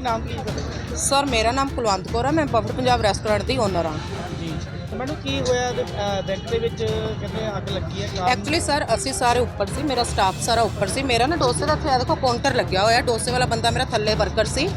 ਕੀ ਨਾਮ ਕੀ ਹੈ ਸਰ ਮੇਰਾ ਨਾਮ ਕੁਲਵੰਤ ਕੌਰ ਹੈ। ਮੈਂ ਬਫਰ ਪੰਜਾਬ ਰੈਸਟੋਰੈਂਟ ਦੀ ਓਨਰ ਹਾਂ। ਜੀ। ਮੈਨੂੰ ਕੀ ਹੋਇਆ ਬੈਂਕ ਦੇ ਵਿੱਚ? ਕਹਿੰਦੇ ਅੱਗ ਲੱਗੀ ਹੈ ਐਕਚੁਅਲੀ ਸਰ ਅਸੀਂ ਸਾਰੇ ਉੱਪਰ ਸੀ। ਮੇਰਾ ਸਟਾਫ ਸਾਰਾ ਉੱਪਰ ਸੀ। ਮੇਰਾ ਨਾ ਡੋਸੇ ਦਾ ਇੱਥੇ ਦੇਖੋ ਕਾਊਂਟਰ ਲੱਗਿਆ ਹੋਇਆ। ਡੋਸੇ ਵਾਲਾ ਬੰਦਾ ਮੇਰਾ ਥੱਲੇ ਵਰਕਰ ਸੀ।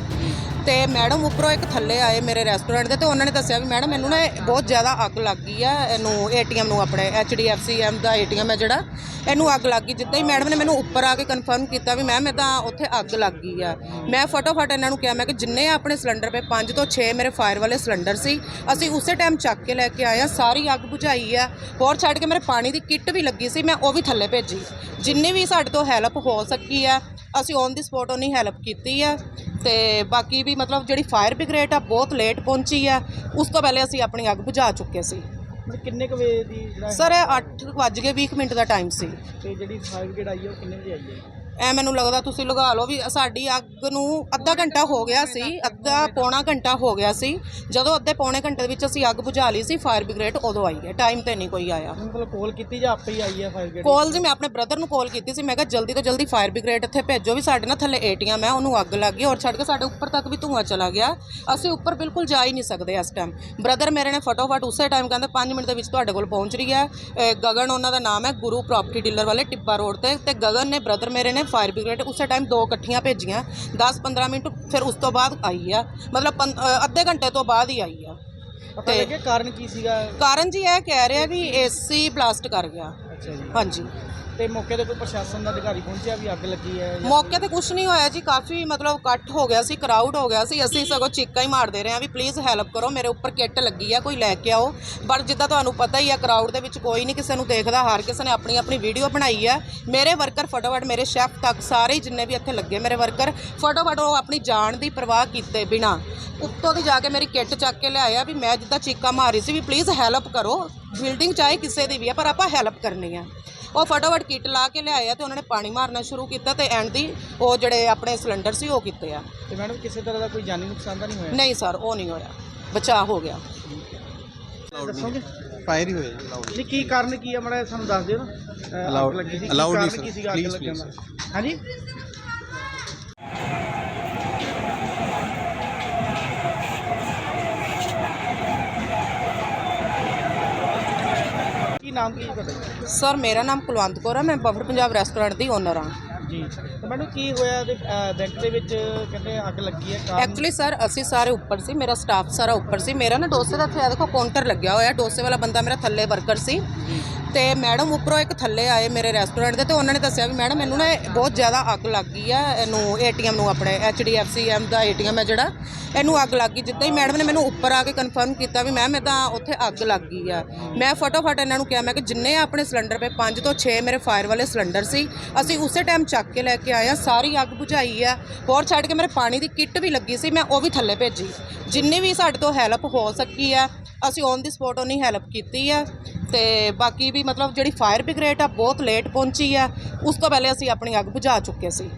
ਤੇ ਮੈਡਮ ਉੱਪਰੋਂ ਇੱਕ ਥੱਲੇ ਆਏ ਮੇਰੇ ਰੈਸਟੋਰੈਂਟ ਦੇ ਤੇ ਉਹਨਾਂ ਨੇ ਦੱਸਿਆ ਵੀ ਮੈਡਮ ਮੈਨੂੰ ਨਾ ਇਹ ਬਹੁਤ ਜ਼ਿਆਦਾ ਅੱਗ ਲੱਗ ਗਈ ਆ, ਇਹਨੂੰ ਏਟੀਐਮ ਨੂੰ ਆਪਣੇ HDFC ਐਮ ਦਾ ਏਟੀਐਮ ਹੈ ਜਿਹੜਾ, ਇਹਨੂੰ ਅੱਗ ਲੱਗ ਗਈ। ਜਿੱਦਾਂ ਹੀ ਮੈਡਮ ਨੇ ਮੈਨੂੰ ਉੱਪਰ ਆ ਕੇ ਕਨਫਰਮ ਕੀਤਾ ਵੀ ਮੈਮ ਇਹ ਤਾਂ ਉੱਥੇ ਅੱਗ ਲੱਗ ਗਈ ਆ। ਮੈਂ ਫਟਾਫਟ ਇਹਨਾਂ ਨੂੰ ਕਿਹਾ, ਮੈਂ ਕਿ ਜਿੰਨੇ ਆਪਣੇ ਸਿਲੰਡਰ ਪਏ 5 ਤੋਂ 6 ਮੇਰੇ ਫਾਇਰ ਵਾਲੇ ਸਿਲੰਡਰ ਸੀ। ਅਸੀਂ ਉਸੇ ਟਾਈਮ ਚੱਕ ਕੇ ਲੈ ਕੇ ਆਏ ਆ, ਸਾਰੀ ਅੱਗ ਬੁਝਾਈ ਆ। ਹੋਰ ਛੱਡ ਕੇ ਮੇਰੇ ਪਾਣੀ ਦੀ ਕਿੱਟ ਵੀ ਲੱਗੀ ਸੀ, ਮੈਂ ਉਹ ਵੀ ਥੱਲੇ ਭੇਜੀ। ਜਿੰਨੀ ਵੀ ਸਾਡੇ ਤੋਂ ਹੈਲਪ ਹੋ ਸਕੀ ਆ, ਅਸੀਂ ਔਨ ਦੀ ਸਪੋਟ ਉਹਨੀ ਹੈਲਪ ਕੀਤੀ ਆ। ਤੇ ਬਾਕੀ ਵੀ ਮਤਲਬ ਜਿਹੜੀ ਫਾਇਰ ਬ੍ਰਿਗੇਡ ਆ ਬਹੁਤ ਲੇਟ ਪਹੁੰਚੀ ਆ। ਉਸ ਤੋਂ ਪਹਿਲੇ ਅਸੀਂ ਆਪਣੀ ਅੱਗ ਬੁਝਾ ਚੁੱਕੇ ਸੀ। ਮਤਲਬ ਕਿੰਨੇ ਕੁ ਵਜੇ ਦੀ ਜਿਹੜਾ ਸਰ ਇਹ 8 ਵੱਜ ਕੇ 20 ਮਿੰਟ ਦਾ ਟਾਈਮ ਸੀ। ਤੇ ਜਿਹੜੀ ਫਾਇਰ ਬ੍ਰਿਗੇਡ ਆਈ ਹੈ ਉਹ ਕਿੰਨੇ ਵਜੇ ਆਈ ਹੈ ਐ ਮੈਨੂੰ ਲੱਗਦਾ ਤੁਸੀਂ ਲਗਾ ਲਓ ਵੀ ਸਾਡੀ ਅੱਗ ਨੂੰ ਅੱਧਾ ਘੰਟਾ ਹੋ ਗਿਆ ਸੀ ਅੱਧਾ ਪੌਣਾ ਘੰਟਾ ਹੋ ਗਿਆ ਸੀ। ਜਦੋਂ ਅੱਧੇ ਪੌਣੇ ਘੰਟੇ ਦੇ ਵਿੱਚ ਅਸੀਂ ਅੱਗ ਬੁਝਾ ਲਈ ਸੀ ਫਾਇਰ ਬ੍ਰਿਗੇਡ ਉਦੋਂ ਆਈ ਹੈ। ਟਾਈਮ ਤੇ ਨਹੀਂ ਕੋਈ ਆਇਆ। ਮਤਲਬ ਕਾਲ ਕੀਤੀ ਜਾਂ ਆਪੇ ਹੀ ਆਈ ਹੈ ਫਾਇਰ ਬ੍ਰਿਗੇਡ ਕਾਲ ਜੀ ਮੈਂ ਆਪਣੇ ਬ੍ਰਦਰ ਨੂੰ ਕਾਲ ਕੀਤੀ ਸੀ। ਮੈਂ ਕਿਹਾ ਜਲਦੀ ਤੋਂ ਜਲਦੀ ਫਾਇਰ ਬ੍ਰਿਗੇਡ ਇੱਥੇ ਭੇਜੋ ਵੀ ਸਾਡੇ ਨਾਲ ਥੱਲੇ ਏਟੀਐਮ ਹੈ ਉਹਨੂੰ ਅੱਗ ਲੱਗ ਗਈ ਔਰ ਛੱਡ ਕੇ ਸਾਡੇ ਉੱਪਰ ਤੱਕ ਵੀ ਧੂੰਆਂ ਚਲਾ ਗਿਆ। ਅਸੀਂ ਉੱਪਰ ਬਿਲਕੁਲ ਜਾ ਹੀ ਨਹੀਂ ਸਕਦੇ ਇਸ ਟਾਈਮ ਬ੍ਰਦਰ ਮੇਰੇ ਨੇ ਫਟੋਫਟ ਉਸੇ ਟਾਈਮ ਕਹਿੰਦੇ 5 ਮਿੰਟ ਦੇ ਵਿੱਚ ਤੁਹਾਡੇ ਕੋਲ ਪਹੁੰਚ ਰਹੀ ਹੈ। ਅਹ ਗਗਨ ਉਹਨਾਂ ਦਾ ਨਾਮ ਹੈ ਗੁਰੂ ਪ੍ਰਾਪਰਟੀ ਡੀਲਰ ਵਾਲੇ ਟਿੱਬਾ ਰੋਡ ਤੇ ਤੇ ਗਗਨ ਨੇ ਬ੍ਰਦਰ ਮੇਰੇ ਨੇ ਫਾਇਰ ਬ੍ਰਿਗੇਡ ਉਸੇ ਟਾਈਮ ਦੋ ਇਕੱਠੀਆਂ ਭੇਜੀਆਂ 10-15 ਮਿੰਟ ਫਿਰ ਉਸ ਤੋਂ ਬਾਅਦ ਆਈ ਆ। ਮਤਲਬ ਪੰ- ਅੱਧੇ ਘੰਟੇ ਤੋਂ ਬਾਅਦ ਹੀ ਆਈ ਆ। ਪਤਾ ਤੇ- ਲੱਗਿਆ ਕਾਰਨ ਕੀ ਸੀਗਾ? ਕਾਰਨ ਜੀ ਇਹ ਕਹਿ ਰਿਹਾ ਵੀ ਏਸੀ ਬਲਾਸਟ ਕਰ ਗਿਆ। ਅੱਛਾ ਜੀ। ਹਾਂਜੀ। ਤੇ ਮੌਕੇ ਤੇ ਕੋਈ ਪ੍ਰਸ਼ਾਸਨ ਦਾ ਅਧਿਕਾਰੀ ਪਹੁੰਚਿਆ ਵੀ ਅੱਗ ਲੱਗੀ ਹੈ ਜਾਂ- ਮੌਕੇ ਤੇ ਕੁਝ ਨਹੀਂ ਹੋਇਆ ਜੀ, ਕਾਫੀ ਮਤਲਬ ਇਕੱਠ ਹੋ ਗਿਆ ਸੀ ਕਰਾਊਡ ਹੋ ਗਿਆ ਸੀ, ਅਸੀਂ ਸਗੋਂ ਚੀਕਾਂ ਹੀ ਮਾਰਦੇ ਰਹੇ ਹਾਂ ਵੀ ਪਲੀਜ਼ ਹੈਲਪ ਕਰੋ, ਮੇਰੇ ਉੱਪਰ ਕਿੱਟ ਲੱਗੀ ਆ, ਕੋਈ ਲੈ ਕੇ ਆਓ। ਪਰ ਜਿੱਦਾਂ ਤੁਹਾਨੂੰ ਪਤਾ ਹੀ ਆ ਕਰਾਊਡ ਦੇ ਵਿੱਚ ਕੋਈ ਨਹੀਂ, ਕਿਸੇ ਨੂੰ ਦੇਖਦਾ, ਹਰ ਕਿਸੇ ਨੇ ਆਪਣੀ ਆਪਣੀ ਵੀਡੀਓ ਬਣਾਈ ਆ। ਮੇਰੇ ਵਰਕਰ ਫਟੋਫਟ ਮੇਰੇ ਸ਼ੈਫ ਤੱਕ ਸਾਰੇ ਹੀ ਜਿੰਨੇ ਵੀ ਇੱਥੇ ਲੱਗੇ ਮੇਰੇ ਵਰਕਰ ਫਟੋਫਟ ਉਹ ਆਪਣੀ ਜਾਨ ਦੀ ਪਰਵਾਹ ਕੀਤੇ ਬਿਨਾ। ਉੱਤੋਂ ਦੀ ਜਾ ਕੇ ਮੇਰੀ ਕਿੱਟ ਚੱਕ ਕੇ ਲਿਆਇਆ ਵੀ ਮੈਂ ਜਿੱਦਾਂ ਚੀਕਾਂ ਮਾਰੀ ਸੀ ਵੀ ਪਲੀਜ਼ ਹੈਲਪ ਕਰੋ। ਬਿਲਡਿੰਗ ਚਾਹੇ ਕਿਸੇ ਦੀ ਵੀ ਆ, ਪਰ ਆਪਾਂ ਹੈਲਪ ਕਰਨੀ ਆ। ਉਹ ਫਟਾਫਟ ਕਿੱਟ ਲਾ ਕੇ ਲਿਆਇਆ ਤੇ ਉਹਨਾਂ ਨੇ ਪਾਣੀ ਮਾਰਨਾ ਸ਼ੁਰੂ ਕੀਤਾ ਤੇ ਐਂਡ ਦੀ ਉਹ ਜਿਹੜੇ ਆਪਣੇ ਸਿਲੰਡਰ ਸੀ ਉਹ ਕੀਤੇ ਆ। ਤੇ ਮੈਡਮ ਕਿਸੇ ਤਰ੍ਹਾਂ ਦਾ ਕੋਈ ਜਾਨੀ ਨੁਕਸਾਨ ਤਾਂ ਨਹੀਂ ਹੋਇਆ? ਨਹੀਂ ਸਰ ਉਹ ਨਹੀਂ ਹੋਇਆ। ਬਚਾਅ ਹੋ ਗਿਆ। ਦੱਸੋਗੇ? ਫਾਇਰ ਹੀ ਹੋਇਆ ਜੀ ਲਾਊਡ ਨਹੀਂ ਕੀ ਕਾਰਨ ਕੀ ਹੈ ਮਾੜਾ ਸਾਨੂੰ ਦੱਸ ਦਿਓ ਨਾ। ਅਹ, ਅੱਗ Allowed- ਲੱਗੀ ਸੀ। ਕੀ allowed ਨਹੀਂ ਕਾਰਨ sir. ਕੀ ਸੀਗਾ ਅੱਗ Please, ਲੱਗਣ ਦਾ? please. ਹਾਂਜੀ ਕੀ ਨਾਮ ਕੀ ਹੈ ਤੁਹਾਡਾ? ਸਰ ਮੇਰਾ ਨਾਮ ਕੁਲਵੰਤ ਕੌਰ ਹੈ। ਮੈਂ ਬਫਰ ਪੰਜਾਬ ਰੈਸਟੋਰੈਂਟ ਦੀ ਓਨਰ ਹਾਂ। ਜੀ ਤੇ ਮੈਨੂੰ ਕੀ ਹੋਇਆ ਤੇ, ਬੈਂਕ ਦੇ ਵਿੱਚ ਕਹਿੰਦੇ ਅੱਗ ਲੱਗੀ ਹੈ? ਕਾਰਨ? ਐਕਚੁਅਲੀ ਸਰ ਅਸੀਂ ਸਾਰੇ ਉੱਪਰ ਸੀ। ਮੇਰਾ ਸਟਾਫ ਸਾਰਾ ਉੱਪਰ ਸੀ। ਮੇਰਾ ਨਾ ਡੋਸੇ ਦਾ ਇੱਥੇ ਆ ਦੇਖੋ ਕਾਊਂਟਰ ਲੱਗਿਆ ਹੋਇਆ। ਡੋਸੇ ਵਾਲਾ ਬੰਦਾ ਮੇਰਾ ਥੱਲੇ ਵਰਕਰ ਸੀ। ਤੇ ਮੈਡਮ ਉੱਪਰੋਂ ਇੱਕ ਥੱਲੇ ਆਏ ਮੇਰੇ ਰੈਸਟੋਰੈਂਟ ਦੇ ਤੇ ਉਹਨਾਂ ਨੇ ਦੱਸਿਆ ਵੀ ਮੈਡਮ ਮੈਨੂੰ ਨਾ ਇਹ ਬਹੁਤ ਜ਼ਿਆਦਾ ਅੱਗ ਲੱਗ ਗਈ ਆ, ਇਹਨੂੰ ਏਟੀਐਮ ਨੂੰ ਆਪਣੇ HDFC ਐਮ ਦਾ ਏਟੀਐਮ ਹੈ ਜਿਹੜਾ, ਇਹਨੂੰ ਅੱਗ ਲੱਗ ਗਈ। ਜਿੱਦਾਂ ਹੀ ਮੈਡਮ ਨੇ ਮੈਨੂੰ ਉੱਪਰ ਆ ਕੇ ਕਨਫਰਮ ਕੀਤਾ ਵੀ ਮੈਮ ਇਹ ਤਾਂ ਉੱਥੇ ਅੱਗ ਲੱਗ ਗਈ ਆ। ਮੈਂ ਫਟੋਫਟ ਇਹਨਾਂ ਨੂੰ ਕਿਹਾ, ਮੈਂ ਕਿ ਜਿੰਨੇ ਆਪਣੇ ਸਿਲੰਡਰ ਪਏ 5 ਤੋਂ 6 ਮੇਰੇ ਫਾਇਰ ਵਾਲੇ ਸਿਲੰਡਰ ਸੀ। ਅਸੀਂ ਉਸੇ ਟਾਈਮ ਚੱਕ ਕੇ ਲੈ ਕੇ ਆਏ ਆ, ਸਾਰੀ ਅੱਗ ਬੁਝਾਈ ਆ। ਹੋਰ ਛੱਡ ਕੇ ਮੇਰੇ ਪਾਣੀ ਦੀ ਕਿੱਟ ਵੀ ਲੱਗੀ ਸੀ, ਮੈਂ ਉਹ ਵੀ ਥੱਲੇ ਭੇਜੀ। ਜਿੰਨੀ ਵੀ ਸਾਡੇ ਤੋਂ ਹੈਲਪ ਹੋ ਸਕੀ ਆ ਅਸੀਂ ਔਨ ਦੀ ਸਪੋਟ ਉਹਨੀ ਹੈਲਪ ਕੀਤੀ ਆ ਤੇ ਬਾਕੀ ਵੀ ਮਤਲਬ ਜਿਹੜੀ ਫਾਇਰ ਬ੍ਰਿਗੇਡ ਆ ਬਹੁਤ ਲੇਟ ਪਹੁੰਚੀ ਆ। ਉਸ ਤੋਂ ਪਹਿਲੇ ਅਸੀਂ ਆਪਣੀ ਅੱਗ ਬੁਝਾ ਚੁੱਕੇ ਸੀ।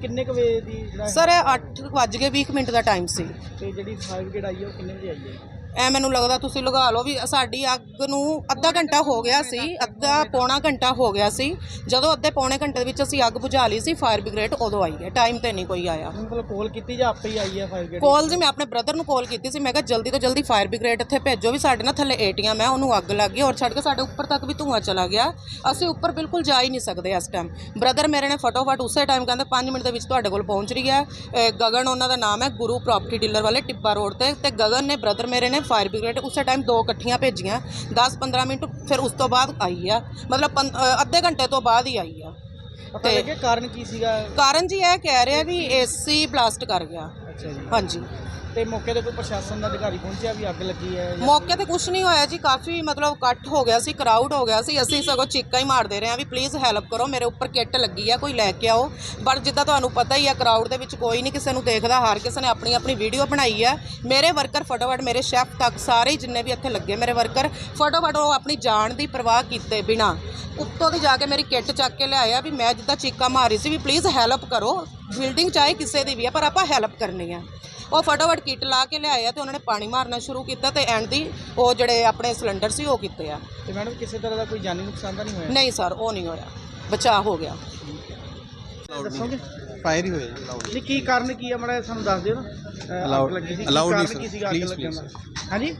ਕਿੰਨੇ ਕੁ ਵਜੇ ਦੀ ਜਿਹੜਾ ਸਰ ਇਹ 8 ਵੱਜ ਕੇ 20 ਮਿੰਟ ਦਾ ਟਾਈਮ ਸੀ। ਤੇ ਜਿਹੜੀ ਫਾਇਰ ਬ੍ਰਿਗੇਡ ਆਈ ਹੈ ਉਹ ਕਿੰਨੇ ਵਜੇ ਆਈ ਹੈ ਐ ਮੈਨੂੰ ਲੱਗਦਾ ਤੁਸੀਂ ਲਗਾ ਲਓ ਵੀ ਸਾਡੀ ਅੱਗ ਨੂੰ ਅੱਧਾ ਘੰਟਾ ਹੋ ਗਿਆ ਸੀ ਅੱਧਾ ਪੌਣਾ ਘੰਟਾ ਹੋ ਗਿਆ ਸੀ। ਜਦੋਂ ਅੱਧੇ ਪੌਣੇ ਘੰਟੇ ਦੇ ਵਿੱਚ ਅਸੀਂ ਅੱਗ ਬੁਝਾ ਲਈ ਸੀ ਫਾਇਰ ਬ੍ਰਿਗੇਡ ਉਦੋਂ ਆਈ ਹੈ ਟਾਈਮ ਤੇ ਨਹੀਂ ਕੋਈ ਆਇਆ। ਮਤਲਬ ਕਾਲ ਕੀਤੀ ਜਾਂ ਆਪੇ ਹੀ ਆਈ ਹੈ ਫਾਇਰ ਬ੍ਰਿਗੇਡ ਕਾਲ ਜੀ ਮੈਂ ਆਪਣੇ ਬ੍ਰਦਰ ਨੂੰ ਕਾਲ ਕੀਤੀ ਸੀ ਮੈਂ ਕਿਹਾ ਜਲਦੀ ਤੋਂ ਜਲਦੀ ਫਾਇਰ ਬ੍ਰਿਗੇਡ ਇੱਥੇ ਭੇਜੋ ਵੀ ਸਾਡੇ ਨਾਲ ਥੱਲੇ ਏਟੀਐਮ ਹੈ ਉਹਨੂੰ ਅੱਗ ਲੱਗ ਗਈ ਔਰ ਛੱਡ ਕੇ ਸਾਡੇ ਉੱਪਰ ਤੱਕ ਵੀ ਧੂੰਆਂ ਚਲਾ ਗਿਆ। ਅਸੀਂ ਉੱਪਰ ਬਿਲਕੁਲ ਜਾ ਹੀ ਨਹੀਂ ਸਕਦੇ ਇਸ ਟਾਈਮ ਬ੍ਰਦਰ ਮੇਰੇ ਨੇ ਫਟੋਫਟ ਉਸੇ ਟਾਈਮ ਕਹਿੰਦੇ 5 ਮਿੰਟ ਦੇ ਵਿੱਚ ਤੁਹਾਡੇ ਕੋਲ ਪਹੁੰਚ ਰਹੀ ਹੈ। ਗਗਨ ਉਹਨਾਂ ਦਾ ਨਾਮ ਹੈ ਗੁਰੂ ਪ੍ਰਾਪਰਟੀ ਡੀਲਰ ਵਾਲੇ ਟਿੱਬਾ ਰੋਡ ਤੇ ਤੇ ਗਗਨ ਨੇ ਬ੍ਰਦਰ ਮੇਰੇ ਨੇ ਫਾਇਰ ਬ੍ਰਿਗੇਡ ਉਸੇ ਟਾਈਮ ਦੋ ਇਕੱਠੀਆਂ ਭੇਜੀਆਂ 10-15 ਮਿੰਟ ਫਿਰ ਉਸ ਤੋਂ ਬਾਅਦ ਆਈ ਆ। ਮਤਲਬ ਪੰ- ਅੱਧੇ ਘੰਟੇ ਤੋਂ ਬਾਅਦ ਹੀ ਆਈ ਆ। ਪਤਾ ਤੇ- ਲੱਗਿਆ ਕਾਰਨ ਕੀ ਸੀਗਾ? ਕਾਰਨ ਜੀ ਇਹ ਕਹਿ ਰਿਹਾ ਵੀ ਏਸੀ ਬਲਾਸਟ ਕਰ ਗਿਆ। ਅੱਛਾ ਜੀ। ਹਾਂਜੀ। ਤੇ ਮੌਕੇ ਤੇ ਕੋਈ ਪ੍ਰਸ਼ਾਸਨ ਦਾ ਅਧਿਕਾਰੀ ਪਹੁੰਚਿਆ ਵੀ ਅੱਗ ਲੱਗੀ ਹੈ ਜਾਂ- ਮੌਕੇ ਤੇ ਕੁਝ ਨਹੀਂ ਹੋਇਆ ਜੀ, ਕਾਫੀ ਮਤਲਬ ਇਕੱਠ ਹੋ ਗਿਆ ਸੀ ਕਰਾਊਡ ਹੋ ਗਿਆ ਸੀ। ਅਸੀਂ ਸਗੋਂ ਚੀਕਾਂ ਹੀ ਮਾਰਦੇ ਰਹੇ ਹਾਂ ਵੀ ਪਲੀਜ਼ ਹੈਲਪ ਕਰੋ, ਮੇਰੇ ਉੱਪਰ ਕਿੱਟ ਲੱਗੀ ਆ, ਕੋਈ ਲੈ ਕੇ ਆਓ। ਪਰ ਜਿੱਦਾਂ ਤੁਹਾਨੂੰ ਪਤਾ ਹੀ ਆ ਕਰਾਊਡ ਦੇ ਵਿੱਚ ਕੋਈ ਨਹੀਂ, ਕਿਸੇ ਨੂੰ ਦੇਖਦਾ ਹਰ, ਕਿਸੇ ਨੇ ਆਪਣੀ ਆਪਣੀ ਵੀਡੀਓ ਬਣਾਈ ਆ। ਮੇਰੇ ਵਰਕਰ ਫਟੋਫਟ, ਮੇਰੇ ਸ਼ੈਫ ਤੱਕ ਸਾਰੇ ਹੀ ਜਿੰਨੇ ਵੀ ਇੱਥੇ ਲੱਗੇ ਮੇਰੇ ਵਰਕਰ ਫਟੋਫਟ ਉਹ ਆਪਣੀ ਜਾਨ ਦੀ ਪਰਵਾਹ ਕੀਤੇ ਬਿਨਾ ਉੱਤੋਂ ਦੀ ਜਾ ਕੇ ਮੇਰੀ ਕਿੱਟ ਚੱਕ ਕੇ ਲਿਆਇਆ ਵੀ ਮੈਂ ਜਿੱਦਾਂ ਚੀਕਾਂ ਮਾਰੀ ਸੀ ਵੀ ਪਲੀਜ਼ ਹੈਲਪ ਕਰੋ। ਬਿਲਡਿੰਗ ਚਾਹੇ ਕਿਸੇ ਦੀ ਵੀ ਆ, ਪਰ ਆਪਾਂ ਹੈਲਪ ਕਰਨੀ ਆ। ਉਹ ਫਟਾਫਟ ਕਿੱਟ ਲਾ ਕੇ ਲਿਆਇਆ ਤੇ ਉਹਨਾਂ ਨੇ ਪਾਣੀ ਮਾਰਨਾ ਸ਼ੁਰੂ ਕੀਤਾ ਤੇ ਐਂਡ ਦੀ ਉਹ ਜਿਹੜੇ ਆਪਣੇ ਸਿਲੰਡਰ ਸੀ ਉਹ ਕੀਤੇ ਆ। ਤੇ ਮੈਡਮ ਕਿਸੇ ਤਰ੍ਹਾਂ ਦਾ ਕੋਈ ਜਾਨੀ ਨੁਕਸਾਨ ਤਾਂ ਨਹੀਂ ਹੋਇਆ? ਨਹੀਂ ਸਰ ਉਹ ਨਹੀਂ ਹੋਇਆ। ਬਚਾਅ ਹੋ ਗਿਆ। ਦੱਸੋਗੇ? ਫਾਇਰ ਹੀ ਹੋਇਆ ਜੀ ਲਾਊਡ ਨਹੀਂ ਕੀ ਕਾਰਨ ਕੀ ਆ? ਮੜਾ ਸਾਨੂੰ ਦੱਸ ਦਿਓ ਨਾ। ਅਹ, ਅੱਗ ਲੱਗੀ ਸੀ। ਕੀ ਕਾਰਨ ਕੀ ਸੀਗਾ ਅੱਗ ਲੱਗਣ ਦਾ? ਹਾਂਜੀ?